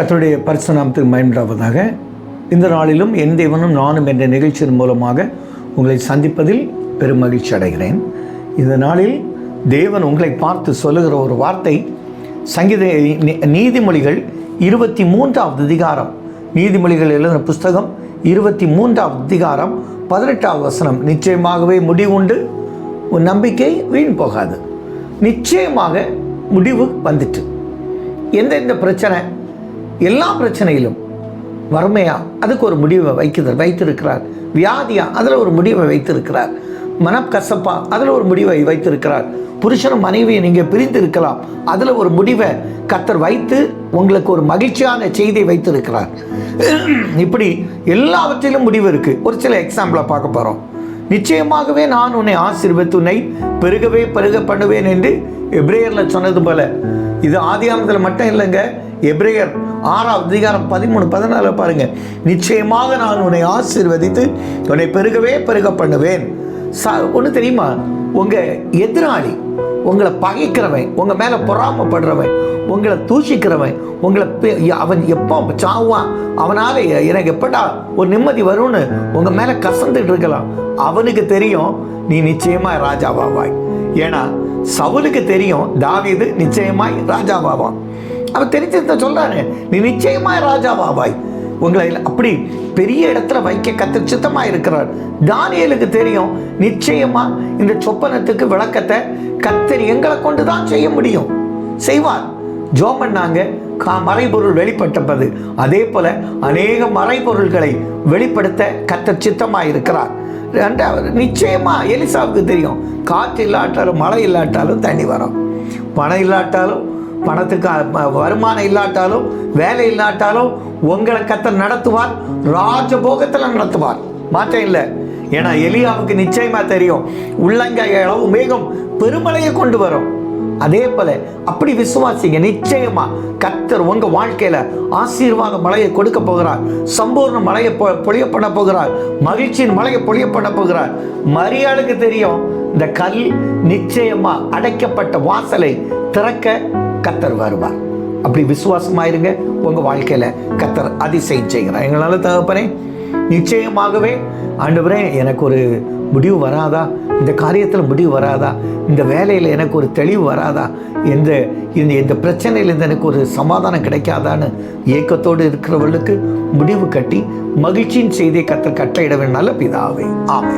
கர்த்தருடைய பரிசுநாமத்துக்கு பயன்படாவதாக இந்த நாளிலும் என் தேவனும் நானும் என்ற நிகழ்ச்சியின் மூலமாக உங்களை சந்திப்பதில் பெரும் மகிழ்ச்சி அடைகிறேன். இந்த நாளில் தேவன் உங்களை பார்த்து சொல்லுகிற ஒரு வார்த்தை சங்கீத நீ- நீதிமொழிகள் இருபத்தி மூன்றாவது அதிகாரம். நீதிமொழிகள் எழுதின புஸ்தகம் இருபத்தி மூன்றாவது அதிகாரம் பதினெட்டாவது வசனம். நிச்சயமாகவே முடிவுண்டு உன் நம்பிக்கை வீண் போகாது. நிச்சயமாக முடிவு வந்துட்டு. எந்தெந்த பிரச்சனை எல்லா பிரச்சனையிலும் வறுமையா அதுக்கு ஒரு முடிவை வைக்கிறது வைத்திருக்கிறார். வியாதியா அதில் ஒரு முடிவை வைத்திருக்கிறார். மனக்கசப்பா அதில் ஒரு முடிவை வைத்திருக்கிறார். புருஷனும் மனைவியை நீங்கள் பிரிந்து இருக்கலாம் அதில் ஒரு முடிவை கத்தர் வைத்து உங்களுக்கு ஒரு மகிழ்ச்சியான செய்தியை வைத்திருக்கிறார். இப்படி எல்லாவற்றிலும் முடிவு இருக்குது ஒரு சில எக்ஸாம்பிளை பார்க்க போகிறோம் நிச்சயமாகவே நான் உன்னை ஆசீர்வத்து உன்னை பெருகவே பெருக பண்ணுவேன் என்று எப்ரேயரில் சொன்னது போல இது ஆதிகாமத்தில் மட்டும் இல்லைங்க. எப்ரேயர் ஆறாவது அதிகாரம் பதிமூணு பதினாலு பாருங்க. நிச்சயமாக நான் உன்னை ஆசீர்வதித்து உன்னை பெருகவே பெருக பண்ணுவேன். ச ஒன்று தெரியுமா? உங்கள் எதிராளி உங்களை பகைக்கிறவன் உங்கள் மேலே பொறாமப்படுறவன் உங்களை தூஷிக்கிறவன் உங்களை பெ- அவன் எப்போ சாவான் அவனால் எனக்கு எப்படா ஒரு நிம்மதி வரும்னு உங்கள் மேலே கசந்துட்டு இருக்கலாம். அவனுக்கு தெரியும் நீ நிச்சயமாக ராஜாவாவாய். ஏன்னா சவுலுக்கு தெரியும் தாவீது நிச்சயமாய் ராஜாவாவான். அவன் தெரிஞ்சிருந்த சொல்கிறாரு நீ நிச்சயமாய் ராஜாவாவாய். உங்களை அப்படி பெரிய இடத்துல வைக்க கத்து சித்தமாக இருக்கிறார் தானியலுக்கு தெரியும் நிச்சயமா இந்த சொப்பனத்துக்கு விளக்கத்தை கத்தர் எங்களை கொண்டு தான் செய்ய முடியும். செய்வார். ஜோமன்னாங்க கா மறைபொருள் வெளிப்பட்டப்பது அதே போல அநேக மறைபொருள்களை வெளிப்படுத்த கத்தர் சித்தமாக இருக்கிறார் ரெண்டாவது நிச்சயமாக எலிசாவுக்கு தெரியும். காற்று இல்லாட்டாலும் மழை இல்லாட்டாலும் தண்ணி வரும். பணம் இல்லாட்டாலும் பணத்துக்கு வருமானம் இல்லாட்டாலும் வேலை இல்லாட்டாலும் உங்களை கத்தர் நடத்துவார் ராஜபோகத்தில் நடத்துவார். மாற்றம் இல்லை. ஏன்னா எலியாவுக்கு நிச்சயமாக தெரியும். உள்ளங்காய் அளவு மேகம் பெருமழையை கொண்டு வரும். அதே போல அப்படி விசுவாசிங்க நிச்சயமா கத்தர் உங்க வாழ்க்கையில ஆசீர்வாத மழையை கொடுக்க போகிறார். சம்பூர்ண மழையை பொ- பொழிய பண்ண போகிறார். மகிழ்ச்சியின் மழையை பொழிய பண்ண போகிறார். மரியாளுக்கு தெரியும் இந்த கல் நிச்சயமா அடைக்கப்பட்ட வாசலை திறக்க கத்தர் வருவார். அப்படி விசுவாசமாயிருங்க உங்க வாழ்க்கையில கத்தர் அதிசயம் செய்கிறார். எங்களால தகப்பனே நிச்சயமாகவே ஆண்டவரே எனக்கு ஒரு முடிவு வராதா? இந்த காரியத்தில் முடிவு வராதா? இந்த வேலையில் எனக்கு ஒரு தெளிவு வராதா? இந்த இந்த இந்த பிரச்சனையிலேருந்து எனக்கு ஒரு சமாதானம் கிடைக்காதான்னு ஏக்கத்தோடு இருக்கிறவர்களுக்கு முடிவு கட்டி மகிழ்ச்சியின் செய்தியை கத்த கட்டளையிட வேணும் நல்ல பிதாவே. ஆமை